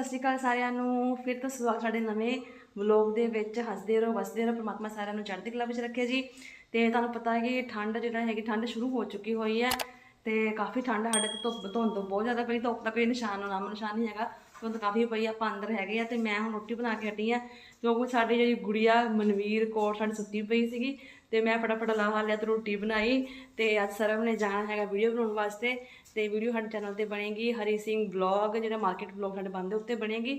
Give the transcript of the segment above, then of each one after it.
ਸਤਿ ਸ਼੍ਰੀ ਅਕਾਲ ਸਾਰਿਆਂ ਨੂੰ। ਫਿਰ ਤੋਂ ਸਵਾਗਤ ਸਾਡੇ ਨਵੇਂ ਵਲੌਗ ਦੇ ਵਿੱਚ। ਹੱਸਦੇ ਰਹੋ, ਵਸਦੇ ਰਹੋ, ਪ੍ਰਮਾਤਮਾ ਸਾਰਿਆਂ ਨੂੰ ਚੜ੍ਹਦੀ ਕਲਾ ਵਿੱਚ ਰੱਖੇ ਜੀ। ਤੇ ਤੁਹਾਨੂੰ ਪਤਾ ਹੈ ਕਿ ਠੰਡ ਜਿਹੜਾ ਹੈਗੀ, ਠੰਡ ਸ਼ੁਰੂ ਹੋ ਚੁੱਕੀ ਹੋਈ ਹੈ। ਤੇ ਕਾਫੀ ਠੰਡ ਸਾਡੇ ਤੇ ਧੁੱਪ ਧੁੰਦ ਬਹੁਤ ਜ਼ਿਆਦਾ ਪਈ ਧੁੱਪ ਦਾ ਕੋਈ ਨਿਸ਼ਾਨ, ਨਾਮ ਨਿਸ਼ਾਨ ਨਹੀਂ ਹੈਗਾ। ਧੁੰਦ ਕਾਫੀ ਪਈ ਆ, ਆਪਾਂ ਅੰਦਰ ਹੈਗੇ ਆ ਤੇ ਮੈਂ ਹੁਣ ਰੋਟੀ ਬਣਾ ਕੇ ਹਟੀ ਆ। ਕਿਉਂਕਿ ਸਾਡੀ ਜਿਹੜੀ ਗੁੜੀਆ ਮਨਵੀਰ ਕੌਰ ਸਾਡੀ ਸੁੱਤੀ ਪਈ ਸੀਗੀ ਤੇ ਮੈਂ ਫਟਾਫਟ ਲਾਹਾ ਲਿਆ ਤੇ ਰੋਟੀ ਬਣਾਈ ਤੇ ਅੱਜ ਸਰਵ ਨੇ ਜਾਣਾ ਹੈਗਾ ਵੀਡੀਓ ਬਣਾਉਣ ਵਾਸਤੇ ਤੇ ਵੀਡੀਓ ਸਾਡੇ ਚੈਨਲ ਤੇ ਬਣੇਗੀ ਹਰੀ ਸਿੰਘ ਬਲੌਗ ਜਿਹੜਾ ਮਾਰਕੀਟ ਬਲੌਗ ਸਾਡੇ ਬੰਦੇ ਉੱਤੇ ਬਣੇਗੀ।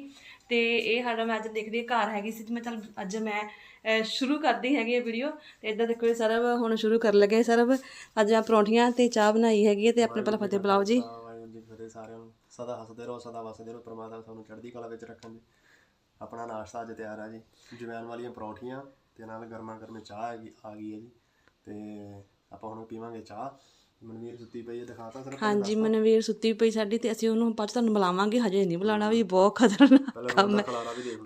ਤੇ ਇਹ ਸਾਡਾ ਮੈਂ ਅੱਜ ਦੇਖਦੀ ਘਰ ਹੈਗੀ ਸੀ ਤੇ ਮੈਂ ਚੱਲ ਅੱਜ ਮੈਂ ਸ਼ੁਰੂ ਕਰਦੀ ਹੈਗੀ ਇਹ ਵੀਡੀਓ। ਤੇ ਇਦਾਂ ਦੇਖੋ ਜੀ ਸਰਵ ਹੁਣ ਸ਼ੁਰੂ ਕਰ ਲਗੇ ਸਰਵ। ਅੱਜ ਮੈਂ ਪਰੌਂਠੀਆਂ ਤੇ ਚਾਹ ਬਣਾਈ ਹੈਗੀ ਤੇ ਆਪਣੇ ਪਹਿਲਾਂ ਫਤਿਹ ਬੁਲਾਓ ਜੀ। ਸਾਰਿਆਂ ਨੂੰ। ਸਦਾ ਹੱਸਦੇ ਰਹੋ ਸਦਾ ਵਸਦੇ ਰਹੋ ਪ੍ਰਮਾਤਮਾ ਤੁਹਾਨੂੰ ਚੜ੍ਹਦੀ ਕਲਾ ਵਿੱਚ ਰੱਖਣ ਜੀ ਆਪਣਾ ਨਾਸ਼ਤਾ ਅੱਜ ਤਿਆਰ ਹੈ ਜੀ। ਜਵੈਨ ਵਾਲੀਆਂ ਪਰੌਂਠੀਆਂ ਤੇ ਨਾਲ ਗਰਮਾ ਗਰਮ ਚਾਹ ਆ ਗਈ ਹੈ ਜੀ। ਤੇ ਆਪਾਂ ਹੁਣ ਪੀਵਾਂਗੇ ਚਾਹ। ਮਨਵੀਰ ਸੁੱਤੀ ਪਈ ਹੈ ਦਿਖਾਤਾ ਸਿਰਫ ਹਾਂਜੀ ਮਨਵੀਰ ਸੁੱਤੀ ਪਈ ਸਾਡੀ ਤੇ ਅਸੀਂ ਉਹਨੂੰ 'ਚ ਤੁਹਾਨੂੰ ਬੁਲਾਵਾਂਗੇ ਹਜੇ ਨਹੀਂ ਬੁਲਾਣਾ ਵੀ ਬਹੁਤ ਖਤਰਨਾਕ ਕੰਮ ਹੈ।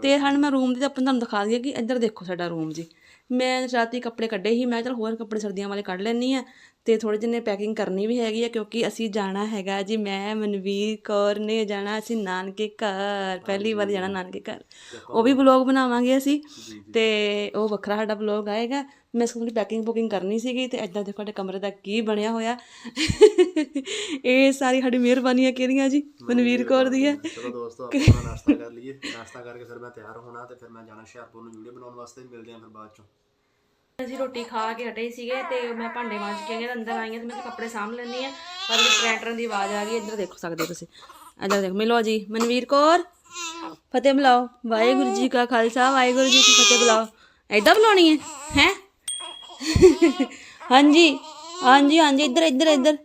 ਤੇ ਹਨ ਮੈਂ ਰੂਮ ਦੀ ਆਪਾਂ ਤੁਹਾਨੂੰ ਦਿਖਾ ਦਈਏ ਕਿ ਇੱਧਰ ਦੇਖੋ ਸਾਡਾ ਰੂਮ ਜੀ। ਮੈਂ ਰਾਤੀ ਕੱਪੜੇ ਕੱਢੇ ਸੀ ਮੈਂ ਚਲ ਹੋਰ ਕੱਪੜੇ ਸਰਦੀਆਂ ਵਾਲੇ ਕੱਢ ਲੈਣੀ ਆ ਤੇ ਥੋੜੇ ਜਿਹੇ ਪੈਕਿੰਗ ਕਰਨੀ ਵੀ ਹੈਗੀ ਆ ਕਿਉਂਕਿ ਅਸੀਂ ਜਾਣਾ ਹੈਗਾ ਜੀ ਮੈਂ ਮਨਵੀਰ ਕੌਰ ਨੇ ਜਾਣਾ ਅਸੀਂ ਨਾਨਕੇ ਘਰ ਪਹਿਲੀ ਵਾਰ ਜਾਣਾ ਨਾਨਕੇ ਘਰ। ਉਹ ਵੀ ਵਲੌਗ ਬਣਾਵਾਂਗੇ ਅਸੀਂ ਤੇ ਉਹ ਵੱਖਰਾ ਸਾਡਾ ਵਲੌਗ ਆਏਗਾ। ਮੈਂ ਥੋੜੀ ਪੈਕਿੰਗ ਬੁਕਿੰਗ ਕਰਨੀ ਸੀਗੀ ਤੇ ਇੱਦਾਂ ਦੇਖੋ ਸਾਡੇ ਕਮਰੇ ਦਾ ਕੀ ਬਣਿਆ ਹੋਇਆ। ਇਹ ਸਾਰੀ ਸਾਡੀ ਮਿਹਰਬਾਨੀ ਹੈ ਕਿਹੜੀਆਂ ਜੀ? ਮਨਵੀਰ ਕੌਰ ਦੀ ਹੈ। ਚਲੋ ਦੋਸਤੋ ਆਪਾਂ ਨਾਸ਼ਤਾ ਕਰ ਲਈਏ। ਨਾਸ਼ਤਾ ਕਰਕੇ ਫਿਰ ਮੈਂ ਤਿਆਰ ਹੋਣਾ ਤੇ ਫਿਰ ਮੈਂ ਜਾਣਾ ਹੁਸ਼ਿਆਰਪੁਰ ਨੂੰ ਵੀਡੀਓ ਬਣਾਉਣ ਵਾਸਤੇ। ਮਿਲਦੇ ਆਂ ਫਿਰ ਬਾਅਦ ਚੋਂ। ਅਸੀਂ ਰੋਟੀ ਖਾ ਕੇ ਹਟੇ ਸੀਗੇ ਤੇ ਮੈਂ ਭਾਂਡੇ ਮਾਂਜ ਕੇ ਆਈ ਅੰਦਰ ਆਈ ਤੇ ਮੈਂ ਕੱਪੜੇ ਸਾਂਭ ਲੈਣੀ ਆ ਪਰ ਟਰੈਕਟਰ ਦੀ ਆਵਾਜ਼ ਆ ਗਈ, ਇੱਧਰ ਦੇਖੋ ਸਕਦੇ ਹੋ ਤੁਸੀਂ। ਇੱਧਰ ਦੇਖੋ, ਮਿਲੋ ਜੀ, ਮਨਵੀਰ ਕੌਰ। ਫਤਿਹ ਬੁਲਾਓ। ਵਾਹਿਗੁਰੂ ਜੀ ਕਾ ਖਾਲਸਾ, ਵਾਹਿਗੁਰੂ ਜੀ ਕੀ ਫਤਿਹ ਬੁਲਾਓ। ਐਦਾਂ ਬੁਲਾਉਣੀ ਹੈ? ਹੈ? ਹਾਂਜੀ ਹਾਂਜੀ ਹਾਂਜੀ, ਇੱਧਰ ਇੱਧਰ ਇੱਧਰ।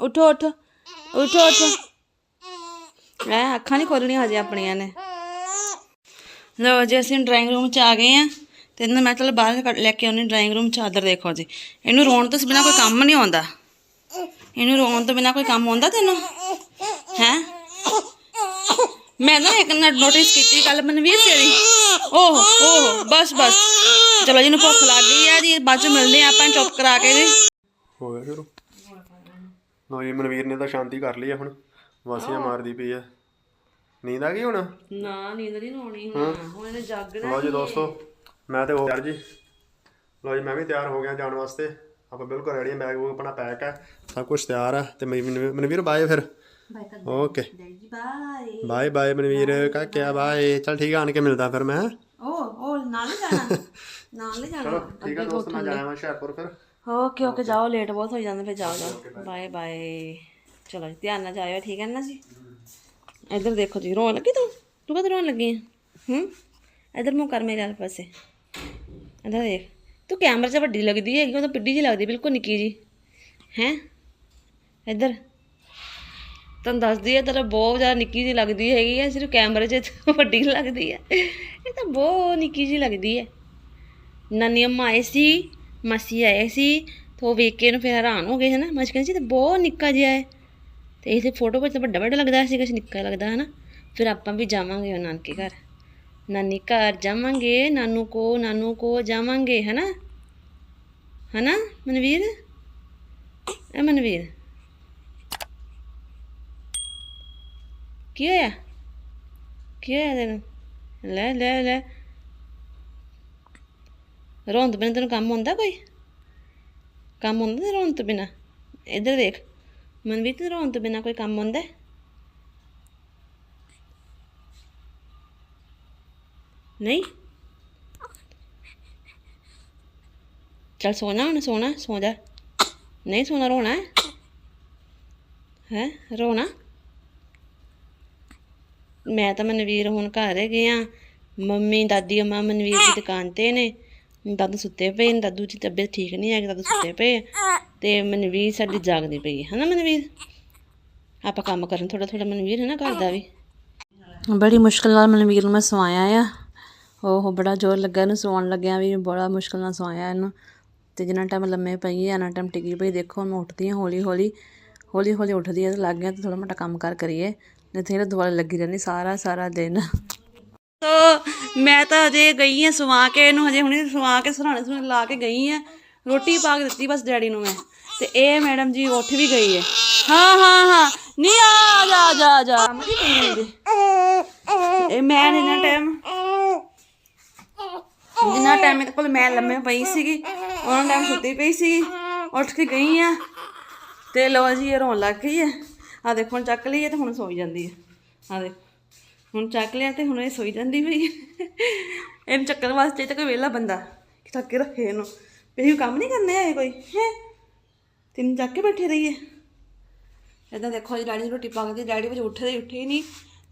ਉਠੋ ਉਠੋ ਉਠੋ ਉਠੋ। ਐ ਅੱਖਾਂ ਨਹੀਂ ਖੋਲਣੀਆਂ ਹਜੇ ਆਪਣੀਆਂ ਨੇ। ਲੋ ਜੀ, ਅਸੀਂ ਡਰਾਇੰਗ ਰੂਮ ਚ ਆ ਗਏ ਆ ਤੇ ਇਹਨਾਂ ਮੈਂ ਚਲ ਬਾਹਰ ਲੈ ਕੇ ਆਉਣੀ ਡਰਾਇੰਗ ਰੂਮ ਚ ਆਦਰ ਦੇਖੋ ਜੀ। ਇਹਨੂੰ ਰੋਣ ਤੋਂ ਬਿਨਾ ਕੋਈ ਕੰਮ ਨਹੀਂ ਆਉਂਦਾ। ਇਹਨੂੰ ਰੋਣ ਤੋਂ ਬਿਨਾ ਕੋਈ ਕੰਮ ਆਉਂਦਾ ਤੈਨੂੰ? ਹੈ? ਮੈਂ ਨਾ ਇੱਕ ਨੋਟਿਸ ਕੀਤੀ ਕੱਲ ਮਨਵੀਰ ਤੇਰੀ। ਓਹ ਓਹ ਬਸ ਬਸ। ਚਲੋ ਜੀ ਨੂੰ ਭੁੱਖ ਲੱਗ ਗਈ ਆ ਜੀ ਬਾਅਦ ਚ ਮਿਲਦੇ ਆ ਆਪਾਂ ਚੁੱਪ ਕਰਾ ਕੇ ਜੀ। ਹੋ ਗਿਆ ਸ਼ੁਰੂ ਲੋ ਜੀ ਮਨਵੀਰ ਨੇ ਤਾਂ ਸ਼ਾਂਤੀ ਕਰ ਲਈ ਆ ਹੁਣ। ਵਾਸੀਆਂ ਮਾਰਦੀ ਪਈ ਆ। ਨੀਂਦ ਆ ਗਈ ਹੁਣ? ਨਾ ਨੀਂਦ ਨਹੀਂ ਆਉਣੀ ਹੁਣ। ਹੁਣ ਇਹਨੇ ਜਾਗਣਾ ਲੋ ਜੀ ਦੋਸਤੋ। ਮੈਂ ਤੇ ਹੋ ਤਿਆਰ ਜੀ। ਲੋ ਜੀ ਮੈਂ ਵੀ ਤਿਆਰ ਹੋ ਗਿਆ ਜਾਣ ਵਾਸਤੇ। ਆਪਾਂ ਬਿਲਕੁਲ ਰੈਡੀ ਹਾਂ ਬੈਗ ਬੂਗ ਆਪਣਾ ਪੈਕ ਹੈ ਸਭ ਕੁਝ ਤਿਆਰ ਆ। ਤੇ ਮਨਵੀਰ ਬਾਏ ਫਿਰ। Okay bye bye Manveer. ਕਾਕਿਆ bye ਚਲ ਠੀਕ ਆਣ ਕੇ ਮਿਲਦਾ ਫਿਰ ਮੈਂ। ਓ ਓ ਨਾਲ ਹੀ ਜਾਣਾ। ਨਾਲ ਹੀ ਜਾਣਾ। ਠੀਕ ਦੋਸਤ ਮੈਂ ਹੁਸ਼ਿਆਰਪੁਰ ਫਿਰ। ਓਕੇ ਓਕੇ ਜਾਓ ਲੇਟ ਬਹੁਤ ਹੋ ਜਾਂਦੇ ਫਿਰ ਜਾਓ ਜਾਓ। ਬਾਏ ਬਾਏ ਚਲੋ ਜੀ ਧਿਆਨ ਨਾਲ ਜਾਇਓ ਠੀਕ ਹੈ ਨਾ ਜੀ? ਇੱਧਰ ਦੇਖੋ ਜੀ ਰੋਣ ਲੱਗੀ ਤੂੰ? ਤੂੰ ਕਦ ਰੋਣ ਲੱਗੀ ਹੈ ਹੂੰ? ਇੱਧਰ ਮੂੰਹ ਕਰ ਮੇਰੇ ਵਾਲੇ ਪਾਸੇ। ਇੱਧਰ ਦੇਖ। ਤੂੰ ਕੈਮਰੇ 'ਚ ਵੱਡੀ ਲੱਗਦੀ ਹੈਗੀ, ਉਹ ਤਾਂ ਪਿੱਡੀ ਜੀ ਲੱਗਦੀ, ਬਿਲਕੁਲ ਨਿੱਕੀ ਜੀ ਹੈ? ਇੱਧਰ। ਤੁਹਾਨੂੰ ਦੱਸਦੀ ਹੈ ਤੇਰਾ ਬਹੁਤ ਜ਼ਿਆਦਾ ਨਿੱਕੀ ਜੀ ਲੱਗਦੀ ਹੈਗੀ ਹੈ ਸਿਰਫ ਕੈਮਰੇ 'ਚ ਵੱਡੀ ਲੱਗਦੀ ਹੈ ਇਹ ਤਾਂ ਬਹੁਤ ਨਿੱਕੀ ਜੀ ਲੱਗਦੀ ਹੈ ਨਾਨੀ ਅੰਮਾ ਆਏ ਸੀ, ਮਾਸੀ ਆਏ ਸੀ, ਤੇ ਵੇਖ ਕੇ ਇਹਨੂੰ ਫਿਰ ਹੈਰਾਨ ਹੋ ਗਏ, ਹਨਾ? ਮੈਂ ਕਹਿੰਦੀ ਸੀ ਤਾਂ ਬਹੁਤ ਨਿੱਕਾ ਜਿਹਾ ਹੈ। ਤੇ ਇਹ ਫੋਟੋ ਵਿੱਚ ਤਾਂ ਵੱਡਾ ਵੱਡਾ ਲੱਗਦਾ ਸੀ, ਕੁਛ ਨਿੱਕਾ ਲੱਗਦਾ, ਹਨਾ? ਫਿਰ ਆਪਾਂ ਵੀ ਜਾਵਾਂਗੇ ਉਹ ਨਾਨਕੇ ਘਰ। ਨਾਨੀ ਘਰ ਜਾਵਾਂਗੇ, ਨਾਨੂ ਕੋ ਨਾਨੂ ਕੋ ਜਾਵਾਂਗੇ, ਹਨਾ? ਹਨਾ, ਮਨਵੀਰ? ਇਹ ਮਨਵੀਰ? ਕੀ ਹੋਇਆ? ਕੀ ਹੋਇਆ ਤੈਨੂੰ? ਲੈ ਲੈ ਲੈ। ਰੋਣ ਤੋਂ ਬਿਨਾਂ ਤੈਨੂੰ ਕੰਮ ਹੁੰਦਾ ਕੋਈ? ਕੰਮ ਹੁੰਦਾ ਤੇ ਰੋਣ ਤੋਂ ਬਿਨਾਂ? ਇੱਧਰ ਦੇਖ, ਮਨਵੀਰ ਤੇ ਰੋਣ ਤੋਂ ਬਿਨਾਂ ਕੋਈ ਕੰਮ ਹੁੰਦਾ? ਨਹੀਂ। ਚੱਲ ਸੋਣਾ ਹੁਣ ਸੋਣਾ ਸੋ ਜਾ। ਨਹੀਂ ਸੋਣਾ ਰੋਣਾ ਹੈ। ਹੈ, ਰੋਣਾ? ਮੈਂ ਤਾਂ ਮਨਵੀਰ ਹੁਣ ਘਰ ਹੈਗੇ ਆ। ਮੰਮੀ, ਦਾਦੀ, ਅਮਾ ਮਨਵੀਰ ਦੀ ਦੁਕਾਨ ਤੇ ਨੇ। ਦਾਦੂ ਸੁੱਤੇ ਪਏ ਨੇ, ਦਾਦੂ ਦੀ ਤਬੀਅਤ ਠੀਕ ਨਹੀਂ ਹੈਗੀ, ਦਾਦੂ ਸੁੱਤੇ ਪਏ ਤੇ ਮਨਵੀਰ ਸਾਡੀ ਜਾਗਦੀ ਪਈ ਹੈ ਨਾ ਮਨਵੀਰ? ਆਪਾਂ ਕੰਮ ਕਰਨ ਥੋੜਾ ਥੋੜਾ ਮਨਵੀਰ ਹੈ ਨਾ ਘਰ ਦਾ ਵੀ। ਬੜੀ ਮੁਸ਼ਕਲ ਨਾਲ ਮਨਵੀਰ ਨੂੰ ਮੈਂ ਸਵਾਇਆ ਆ। ਉਹ ਬੜਾ ਜ਼ੋਰ ਲੱਗਾ ਇਹਨੂੰ ਸਵਾਉਣ ਲੱਗਿਆ ਵੀ ਬੜਾ ਮੁਸ਼ਕਲ ਨਾਲ ਸਵਾਇਆ ਇਹਨੂੰ। ਤੇ ਜਿੰਨਾ ਟਾਈਮ ਲੰਮੇ ਪਈ ਹੈ ਨਾ ਟਾਈਮ ਟਿਕੀ ਪਈ, ਦੇਖੋ ਮੈਂ ਉੱਠਦੀ ਹਾਂ ਹੌਲੀ ਹੌਲੀ ਹੌਲੀ ਹੌਲੀ ਉੱਠਦੀ ਹੈ ਤੇ ਲੱਗ ਗਿਆ ਤੇ ਥੋੜਾ ਮੋਟਾ ਕੰਮ ਕਾਰ ਕਰੀਏ। ਨਹੀਂ ਤੇ ਦੁਆਲੇ ਲੱਗੀ ਰਹਿੰਦੀ ਸਾਰਾ ਸਾਰਾ ਦਿਨ। ਤੋ ਮੈਂ ਤਾਂ ਅਜੇ ਗਈ ਆ ਸਵਾ ਕੇ, ਇਹਨੂੰ ਹਜੇ ਹੁਣੇ ਸਵਾ ਕੇ, ਸਰਾਣੇ ਸੁਣੇ ਲਾ ਕੇ ਗਈ ਆ ਰੋਟੀ ਪਾ ਕੇ ਦਿੱਤੀ ਬਸ ਡੈਡੀ ਨੂੰ ਮੈਂ। ਤੇ ਇਹ ਮੈਡਮ ਜੀ ਉੱਠ ਵੀ ਗਈ ਹੈ। ਹਾਂ ਹਾਂ ਹਾਂ। ਨਹੀਂ, ਆ ਜਾ ਜਾ ਜਾ ਕੰਮ ਨਹੀਂ ਇਹ ਮੈਂ ਜਿੰਨਾ ਟਾਈਮ ਜਿੰਨਾ ਟਾਈਮ ਮੇਰੇ ਕੋਲ ਮੈਂ ਲੰਮੇ ਪਈ ਸੀਗੀ, ਉਹਨਾਂ ਟਾਈਮ ਸੁੱਤੀ ਪਈ ਸੀ ਉੱਠ ਕੇ ਗਈ ਆ। ਤੇ ਲੋ ਜੀ, ਇਹ ਰੋਣ ਲੱਗ ਗਈ ਹੈ ਆ ਦੇਖੋ, ਹੁਣ ਚੱਕ ਲਈ ਹੈ ਤੇ ਹੁਣ ਸੋਈ ਜਾਂਦੀ ਹੈ ਆ ਦੇਖ, ਹੁਣ ਚੱਕ ਲਿਆ ਤੇ ਹੁਣ ਇਹ ਸੋਈ ਜਾਂਦੀ ਪਈ ਇਹਨੂੰ ਚੱਕਣ ਵਾਸਤੇ ਤਾਂ ਕੋਈ ਵਿਹਲਾ ਬੰਦਾ ਕਿ ਚੱਕ ਕੇ ਰੱਖੇ ਇਹਨੂੰ। ਵੀ ਕੰਮ ਨਹੀਂ ਕਰਨੇ ਆਏ ਕੋਈ, ਹੈ? ਤੈਨੂੰ ਚੱਕ ਕੇ ਬੈਠੇ ਰਹੀਏ। ਇਦਾਂ ਦੇਖੋ ਜੀ ਡੈਡੀ ਨੂੰ ਰੋਟੀ ਪਾ ਕੇ ਡੈਡੀ ਵਜੇ ਉੱਠੇ ਦੇ ਉੱਠੇ ਹੀ ਨਹੀਂ।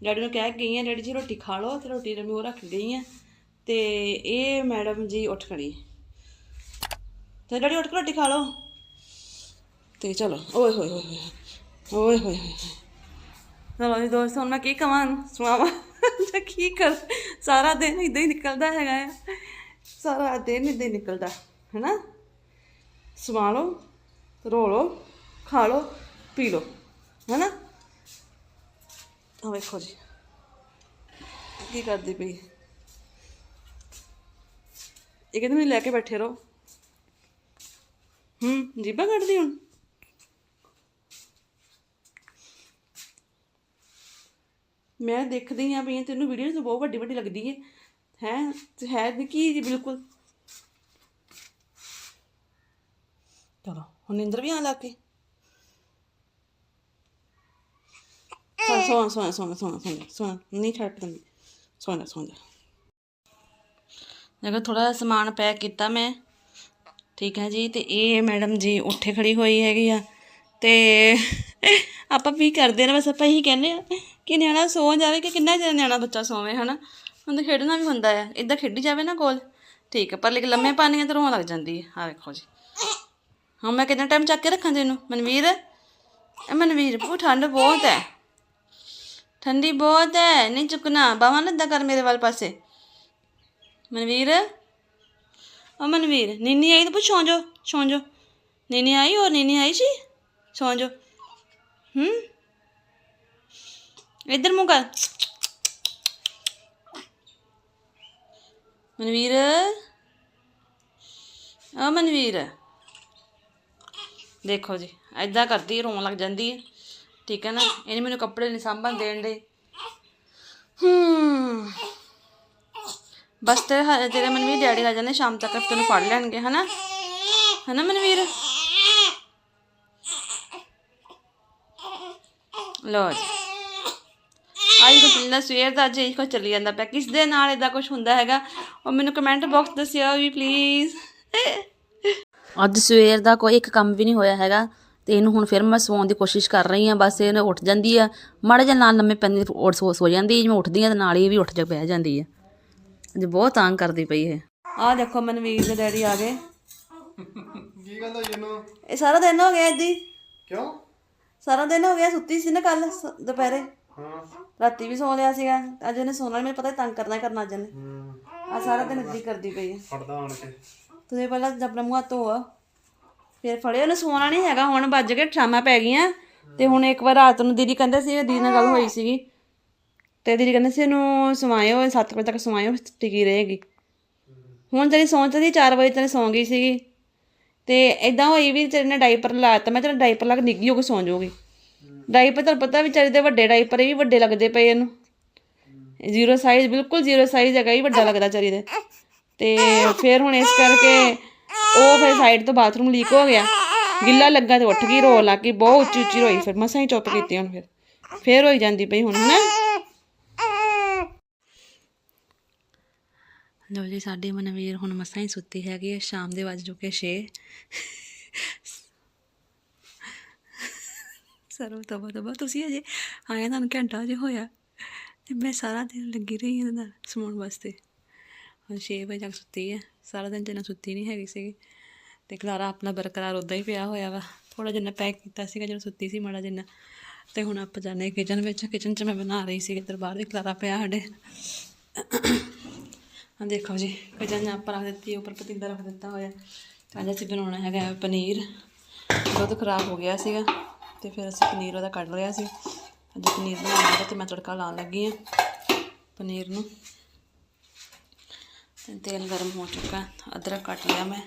ਡੈਡੀ ਨੂੰ ਕਹਿ ਕੇ ਗਈ ਆ, ਡੈਡੀ ਜੀ ਰੋਟੀ ਖਾ ਲਓ, ਤੇ ਰੋਟੀ ਰਮੀ ਉਹ ਰੱਖ ਗਈ ਆ। ਤੇ ਇਹ ਮੈਡਮ ਜੀ ਉੱਠ ਖੜੀ। ਤੇ ਡੈਡੀ ਉੱਠ ਕੇ ਰੋਟੀ ਖਾ ਲਓ। ਤੇ ਚਲੋ, ਓਏ ਹੋਏ ਹੋਏ ਓਏ ਹੋਏ ਹੋਏ ਚਲੋ ਜੀ ਦੋਸਤੋ, ਹੁਣ ਮੈਂ ਕੀ ਕਵਾਂ, ਸੁਣਾਵਾਂ? ਤੇ ਕੀ ਕਰ? ਸਾਰਾ ਦਿਨ ਇਦਾਂ ਹੀ ਨਿਕਲਦਾ ਹੈਗਾ ਆ। ਸਾਰਾ ਦਿਨ ਇਦਾਂ ਹੀ ਨਿਕਲਦਾ, ਹੈਨਾ? ਸਵਾ ਲਓ, ਰੋ ਲਓ, ਖਾ ਲਓ, ਪੀ ਲਓ, ਹੈਨਾ? ਆ ਵੇਖੋ ਜੀ, ਕੀ ਕਰਦੀ ਪਈ। ਇਹ ਕਹਿੰਦੇ ਮੈਨੂੰ ਲੈ ਕੇ ਬੈਠੇ ਰਹੋ। ਹੂੰ ਜੀਬਾਂ ਕੱਢਦੀ ਹੁਣ। ਮੈਂ ਦੇਖਦੀ ਆ ਵੀ ਤੈਨੂੰ ਵੀਡੀਓ ਤਾਂ ਬਹੁਤ ਵੱਡੀ ਵੱਡੀ ਲੱਗਦੀ ਹੈ। ਹੈ ਹੈ ਕੀ ਜੀ, ਬਿਲਕੁਲ। ਚਲੋ, ਹੁਣ ਨਿੰਦਰ ਵੀ ਆਉਣ ਲੱਗ ਕੇ ਸੋਣਾ ਸੋਣਾ ਸੋਣਾ ਸੋਣਾ ਸੋਣਾ ਸੋਣਾ ਨਹੀਂ ਛੱਡ ਦਿੰਦੀ। ਸੋਣਾ ਸੋਣਾ ਦੇਖੋ ਥੋੜਾ ਸਮਾਨ ਪੈਕ ਕੀਤਾ ਮੈਂ, ਠੀਕ ਹੈ ਜੀ, ਤੇ ਇਹ ਮੈਡਮ ਜੀ ਉੱਠੇ ਖੜੀ ਹੋਈ ਹੈਗੀ ਆ। ਤੇ ਆਪਾਂ ਵੀ ਕਰਦੇ ਨੇ, ਬਸ ਆਪਾਂ ਇਹੀ ਕਹਿੰਦੇ ਆ ਕਿ ਨਿਆਣਾ ਸੌ ਜਾਵੇ ਕਿ ਕਿੰਨਾ ਚਿਰ ਨਿਆਣਾ ਬੱਚਾ ਸੋਵੇ, ਹਨਾ? ਹੁਣ ਤਾਂ ਖੇਡਣਾ ਵੀ ਹੁੰਦਾ ਆ, ਇਦਾਂ ਖੇਡੀ ਜਾਵੇ ਨਾ ਕੋਲ। ਠੀਕ ਹੈ, ਪਰ ਲੇਕਿਨ ਲੰਮੇ ਪਾਣੀ ਆ ਤਾਂ ਰੋਣ ਲੱਗ ਜਾਂਦੀ ਹੈ ਆ ਵੇਖੋ ਜੀ। ਹਾਂ ਮੈਂ ਕਿੰਨਾ ਟਾਈਮ ਚੱਕ ਕੇ ਰੱਖਾਂ ਤੈਨੂੰ ਮਨਵੀਰ? ਇਹ ਮਨਵੀਰ ਬਹੁਤ ਠੰਡ ਬਹੁਤ ਹੈ। ਠੰਡੀ ਬਹੁਤ ਹੈ, ਨਹੀਂ ਚੁੱਕਣਾ। ਬਾਹਾਂ ਲੱਦਾ ਕਰ ਮੇਰੇ ਵੱਲ ਪਾਸੇ। ਮਨਵੀਰ? ਉਹ ਮਨਵੀਰ, ਨੀਨੀ ਆਈ ਤਾਂ ਪੁੱਛ, ਸੌਂ ਜਾ ਸੌਂ ਜਾ ਨੀਨੀ ਆਈ, ਹੋਰ ਨੀਨੀ ਆਈ ਸੀ? ਸੌਂ ਜਾ ਹੂੰ? ਇੱਧਰ ਮੂੰਹ ਕਰ। ਮਨਵੀਰ? ਆ ਮਨਵੀਰ। ਦੇਖੋ ਜੀ ਐਦਾਂ ਕਰਦੀ ਰੋਣ ਲੱਗ ਜਾਂਦੀ ਹੈ ਠੀਕ ਹੈ ਨਾ? ਇਹਨੇ ਮੈਨੂੰ ਕੱਪੜੇ ਨਹੀਂ ਸਾਂਭਣ ਦੇਣ ਦੇ। ਹੂੰ। ਬਸ ਤੇ ਹ- ਤੇਰੇ ਮਨਵੀਰ ਡੈਡੀ ਆ ਜਾਂਦੇ, ਸ਼ਾਮ ਤੱਕ ਤੈਨੂੰ ਫੜ ਲੈਣਗੇ, ਹਨਾ? ਹਨਾ ਮਨਵੀਰ? ਲੋ ਜੀ। ਅੱਜ ਕੋ ਚੱਲਣਾ ਸਵੇਰ ਦਾ, ਅੱਜ ਇਹ ਕੋ ਚੱਲੀ ਜਾਂਦਾ ਪਿਆ। ਕਿਸ ਦੇ ਨਾਲ ਇਦਾਂ ਕੁਝ ਹੁੰਦਾ ਹੈਗਾ? ਉਹ ਮੈਨੂੰ ਕਮੈਂਟ ਬਾਕਸ ਦੱਸਿਓ ਵੀ ਪਲੀਜ਼ ਅੱਜ ਸਵੇਰ ਦਾ ਕੋਈ ਇੱਕ ਕੰਮ ਵੀ ਨਹੀਂ ਹੋਇਆ ਹੈਗਾ, ਤੇ ਇਹਨੂੰ ਹੁਣ ਫਿਰ ਮੈਂ ਸੌਣ ਦੀ ਕੋਸ਼ਿਸ਼ ਕਰ ਰਹੀ ਹਾਂ, ਬਸ ਇਹਨੇ ਉੱਠ ਜਾਂਦੀ ਆ। ਮਾੜਾ ਜਿਹਾ ਨਾਲ ਲੰਮੇ ਪੈਂਦੀ ਉੱਠ ਸੋ ਸੋ ਜਾਂਦੀ ਜਿਵੇਂ ਉੱਠਦੀ ਆ ਤੇ ਨਾਲ ਹੀ ਇਹ ਵੀ ਉੱਠ ਜਾ, ਬਹਿ ਜਾਂਦੀ ਆ। ਅੱਜ ਬਹੁਤ ਤੰਗ ਕਰਦੀ ਪਈ ਇਹ। ਆਹ ਦੇਖੋ ਮਨਵੀਰ ਦੇ ਡੈਡੀ ਆ ਗਏ। ਕੀ ਕਹਿੰਦਾ ਇਹਨੂੰ? ਇਹ ਸਾਰਾ ਦਿਨ ਹੋ ਗਿਆ ਏਦੀ ਕਿਉਂ? ਸਾਰਾ ਦਿਨ ਹੋ ਗਿਆ ਸੁੱਤੀ ਸੀ ਨਾ ਕੱਲ ਦੁਪਹਿਰੇ। ਹਾਂ। ਰਾਤੀ ਵੀ ਸੌ ਲਿਆ ਸੀਗਾ। ਅੱਜ ਇਹਨੇ ਸੋਣਾ ਨੀ, ਮੈਨੂੰ ਪਤਾ ਤੰਗ ਕਰਨਾ ਕਰਨਾ ਅੱਜ ਇਹਨੇ। ਹੂੰ। ਆ ਸਾਰਾ ਦਿਨ ਏਦਾਂ ਹੀ ਕਰਦੀ ਪਈ ਹੈ। ਫੜਦਾ ਆਣ ਕੇ। ਤੁਸੀਂ ਪਹਿਲਾਂ ਆਪਣਾ ਮੂੰਹ ਹੱਥ ਧੋਆ ਫਿਰ ਫੜਿਆ। ਉਹਨੇ ਸੋਣਾ ਨਹੀਂ ਹੈਗਾ ਹੁਣ ਵੱਜ ਕੇ ਸ਼ਾਮਾਂ ਪੈ ਗਈਆਂ। ਤੇ ਹੁਣ ਇੱਕ ਵਾਰ ਰਾਤ ਨੂੰ ਦੀਦੀ ਕਹਿੰਦੇ ਸੀ ਦੀਦੀ ਨਾਲ ਗੱਲ ਹੋਈ ਸੀਗੀ। ਤੇ ਦੀਦੀ ਕਹਿੰਦੇ ਸੀ ਇਹਨੂੰ ਸਵਾਇਓ 7 ਵਜੇ ਤੱਕ ਸਵਾਇਓ ਟਿਕੀ ਰਹੇਗੀ। ਹੁਣ ਜਿਹੜੀ ਸੌਂ ਚਦੀ 4 ਵਜੇ ਤੈਨੂੰ ਸੌਂ ਗਈ ਸੀਗੀ। ਤੇ ਇਦਾਂ ਹੋਈ ਵੀ ਤੇਰੇ ਨੇ ਡਾਈਪਰ ਲਾਤਾ ਮੈਂ ਤੇਰਾ ਡਾਈਪਰ ਲਾ ਕੇ ਨਿੱਗੀ ਹੋ ਕੇ ਸੌਂ ਜਾਊਗੀ। ਡਾਈਪਰ ਤੁਹਾਨੂੰ ਪਤਾ ਵਿਚਾਰੇ ਦੇ ਵੱਡੇ ਡਾਈਪਰ ਇਹ ਵੀ ਵੱਡੇ ਲੱਗਦੇ ਪਏ ਇਹਨੂੰ। ਜ਼ੀਰੋ ਸਾਈਜ਼ ਬਿਲਕੁਲ ਜ਼ੀਰੋ ਸਾਈਜ਼ ਹੈਗਾ ਹੀ ਵੱਡਾ ਲੱਗਦਾ ਚਰੀ ਦੇ। ਤੇ ਫਿਰ ਹੁਣ ਇਸ ਕਰਕੇ ਉਹ ਫਿਰ ਸਾਈਡ ਤੋਂ ਬਾਥਰੂਮ ਲੀਕ ਹੋ ਗਿਆ। ਗਿੱਲਾ ਲੱਗਾ ਤੇ ਉੱਠ ਗਈ ਰੋ ਲੱਗ ਗਈ, ਬਹੁਤ ਉੱਚੀ ਉੱਚੀ ਰੋਈ। ਫਿਰ ਮਸਾਂ ਹੀ ਚੁੱਪ ਕੀਤੀ ਹੁਣ ਫਿਰ। ਫਿਰ ਹੋਈ ਜਾਂਦੀ ਪਈ ਹੁਣ, ਹਨਾ? ਲਓ ਜੀ, ਸਾਡੀ ਮਨਵੀਰ ਹੁਣ ਮਸਾਂ ਹੀ ਸੁੱਤੀ ਹੈਗੀ ਹੈ ਸ਼ਾਮ ਦੇ ਵੱਜ ਚੁੱਕੇ 6 ਸਰਵ ਤਬਾ ਤਬਾ ਤੁਸੀਂ ਅਜੇ ਆਏ ਤੁਹਾਨੂੰ ਘੰਟਾ ਅਜੇ ਹੋਇਆ। ਤੇ ਮੈਂ ਸਾਰਾ ਦਿਨ ਲੱਗੀ ਰਹੀ ਇਹਦੇ ਨਾਲ ਸਮਾਉਣ ਵਾਸਤੇ। ਹੁਣ 6 ਵਜੇ ਤੱਕ ਸੁੱਤੀ ਹੈ ਸਾਰਾ ਦਿਨ ਜਨਾ ਸੁੱਤੀ ਨਹੀਂ ਹੈਗੀ ਸੀਗੀ। ਤੇ ਖਲਾਰਾ ਆਪਣਾ ਬਰਕਰਾਰ ਉਦਾਂ ਹੀ ਪਿਆ ਹੋਇਆ ਵਾ। ਥੋੜਾ ਜਿਹਾ ਪੈਕ ਕੀਤਾ ਸੀਗਾ, ਜਦੋਂ ਸੁੱਤੀ ਸੀ ਮਾੜਾ ਜਿਹਾ ਤੇ ਹੁਣ ਆਪਾਂ ਜਾਣੇ ਕਿਚਨ ਵਿੱਚ। ਕਿਚਨ 'ਚ ਮੈਂ ਬਣਾ ਰਹੀ ਸੀ ਇੱਧਰ ਬਾਹਰ ਵੀ ਖਲਾਰਾ ਪਿਆ ਸਾਡੇ। ਹਾਂ ਦੇਖੋ ਜੀ ਕਿਚਨ 'ਚ ਆਪਾਂ ਰੱਖ ਦਿੱਤੀ, ਉੱਪਰ ਪਤੀਲਾ ਰੱਖ ਦਿੱਤਾ ਹੋਇਆ। ਤਾਂ ਅੱਜ ਅਸੀਂ ਬਣਾਉਣਾ ਹੈਗਾ ਪਨੀਰ। ਦੁੱਧ ਖਰਾਬ ਹੋ ਗਿਆ ਸੀਗਾ, ਤੇ ਫਿਰ ਅਸੀਂ ਪਨੀਰ ਉਹਦਾ ਕੱਢ ਲਿਆ ਸੀ। ਅੱਜ ਪਨੀਰ ਬਣਾਉਣਾ ਤੇ ਮੈਂ ਤੜਕਾ ਲਾਉਣ ਲੱਗੀ ਹਾਂ ਪਨੀਰ ਨੂੰ। ਤੇ ਤੇਲ ਗਰਮ ਹੋ ਚੁੱਕਾ ਅਦਰਕ ਕੱਟ ਲਿਆ ਮੈਂ।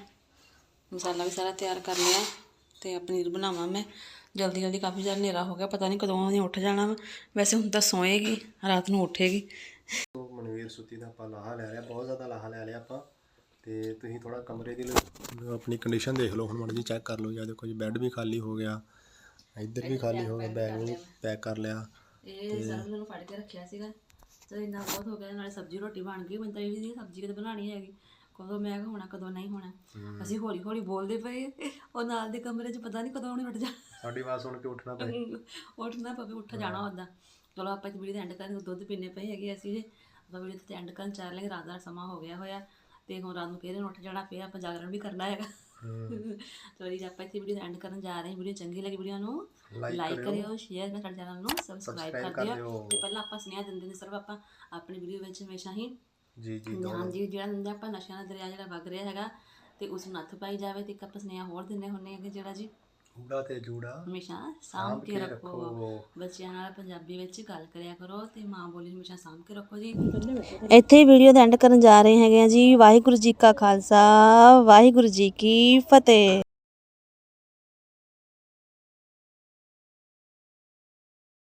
ਮਸਾਲਾ ਵੀ ਸਾਰਾ ਤਿਆਰ ਕਰ ਲਿਆ ਤੇ ਆ ਪਨੀਰ ਬਣਾਵਾਂ ਮੈਂ। ਜਲਦੀ ਜਲਦੀ ਕਾਫੀ ਜ਼ਿਆਦਾ ਹਨੇਰਾ ਹੋ ਗਿਆ, ਪਤਾ ਨਹੀਂ ਕਦੋਂ ਉਹਨੇ ਉੱਠ ਜਾਣਾ ਵਾ। ਵੈਸੇ ਹੁਣ ਤਾਂ ਸੋਏਗੀ, ਰਾਤ ਨੂੰ ਉੱਠੇਗੀ। ਸੁੱਤੀ ਦਾ ਆਪਾਂ ਲਾਹਾ ਲੈ ਲਿਆ ਬਹੁਤ ਜ਼ਿਆਦਾ ਲਾਹਾ ਲੈ ਲਿਆ ਆਪਾਂ। ਤੇ ਤੁਸੀਂ ਥੋੜਾ ਕਮਰੇ ਦੀ ਆਪਣੀ ਕੰਡੀਸ਼ਨ ਦੇਖ ਲਓ ਹੁਣ ਮਾੜੀ ਜੀ ਚੈੱਕ ਕਰ ਲਓ ਜਾਂ ਦੇਖੋ ਜੀ ਬੈੱਡ ਵੀ ਖਾਲੀ ਹੋ ਗਿਆ ਇੱਧਰ ਵੀ ਖਾਲੀ ਹੋ ਗਿਆ ਬੈਗ ਵੀ ਪੈਕ ਕਰ ਲਿਆ। ਇਹ ਸਾਰਾ ਮੈਨੂੰ ਫੜ ਕੇ ਰੱਖਿਆ ਸੀਗਾ। ਤੇ ਇੰਨਾ ਬਹੁਤ ਹੋ ਗਿਆ ਨਾਲੇ ਸਬਜ਼ੀ ਰੋਟੀ ਬਣ ਗਈ ਮੈਂ ਤਾਂ ਇਹ ਵੀ ਨਹੀਂ ਸਬਜ਼ੀ ਕਦੇ ਬਣਾਣੀ ਹੈਗੀ। ਕਦੋਂ ਮੈਂ ਹੋਣਾ ਕਦੋਂ ਨਹੀਂ ਹੋਣਾ। ਅਸੀਂ ਹੌਲੀ ਹੌਲੀ ਬੋਲਦੇ ਪਏ ਉਹ ਨਾਲ ਦੇ ਕਮਰੇ 'ਚ ਪਤਾ ਨਹੀਂ ਕਦੋਂ ਉਹਨੇ ਉੱਠ ਜਾ ਸਾਡੀ ਆਵਾਜ਼ ਸੁਣ ਕੇ ਉੱਠਣਾ ਪਏ। ਉੱਠਣਾ ਪਵੇ ਉੱਠ ਜਾਣਾ ਉਹਦਾ। ਚਲੋ ਆਪਾਂ ਇਸ ਵੀਡੀਓ ਦੇ ਐਂਡ ਕਰਨ ਦੁੱਧ ਪੀਣੇ ਪਏ ਹੈਗੇ ਅਸੀਂ ਜੇ ਆਪਾਂ ਵੀਡੀਓ ਤੇ ਐਂਡ ਕਰਨ ਚਾਹ ਲਾਂਗੇ ਰਾਤ ਦਾ ਸਮਾਂ ਹੋ ਗਿਆ ਹੋਇਆ ਤੇ ਹੁਣ ਰਾਤ ਨੂੰ ਫੇਰ ਉੱਠ ਜਾਣਾ ਫੇਰ ਆਪਾਂ ਜਾਗਰਣ ਵੀ ਕਰਨਾ ਹੈਗਾ। ਚਲੋ ਜੀ ਆਪਾਂ ਇੱਥੇ ਵੀਡੀਓ ਐਂਡ ਕਰਨ ਜਾ ਰਹੇ ਹਾਂ। ਵੀਡੀਓ ਚੰਗੀ ਲੱਗੀ ਵੀਡੀਓ ਨੂੰ ਲਾਈਕ ਕਰਿਓ। ਸ਼ੇਅਰ ਕਰ ਸਾਡੇ ਚੈਨਲ ਨੂੰ ਸਬਸਕ੍ਰਾਈਬ ਕਰ ਦਿਓ। ਤੇ ਪਹਿਲਾਂ ਆਪਾਂ ਸੁਨੇਹਾ ਦਿੰਦੇ ਨੇ ਸਿਰਫ ਆਪਾਂ ਆਪਣੀ ਵੀਡੀਓ ਵਿੱਚ ਹਮੇਸ਼ਾ ਹੀ ਜੀ ਜੀ ਹਾਂਜੀ ਜਿਹੜਾ ਦਿੰਦੇ ਆਪਾਂ ਨਸ਼ਿਆਂ ਦਾ ਦਰਿਆ ਜਿਹੜਾ ਵਗ ਰਿਹਾ ਹੈਗਾ ਤੇ ਉਸ ਨੂੰ ਨੱਥ ਪਾਈ ਜਾਵੇ ਤੇ ਇੱਕ ਆਪਾਂ ਸੁਨੇਹਾ ਹੋਰ ਦਿੰਦੇ ਹੁੰਨੇ ਹੈਗੇ ਜਿਹੜਾ ਜੀ। ਊੜਾ ਤੇ ਜੂੜਾ। ਹਮੇਸ਼ਾ ਸਾਂਭ ਕੇ ਰੱਖੋ। ਬੱਚਿਆਂ ਨਾਲ ਪੰਜਾਬੀ ਵਿੱਚ ਗੱਲ ਕਰਿਆ ਕਰੋ ਤੇ ਮਾਂ ਬੋਲੀ ਹਮੇਸ਼ਾ ਸਾਂਭ ਕੇ ਰੱਖੋ ਜੀ। ਇੱਥੇ ਵੀਡੀਓ ਦਾ ਐਂਡ ਕਰਨ ਜਾ ਰਹੇ ਹੈਗੇ ਆ ਜੀ। ਵਾਹਿਗੁਰੂ ਜੀ ਕਾ ਖਾਲਸਾ ਵਾਹਿਗੁਰੂ ਜੀ ਕੀ ਫਤਿਹ।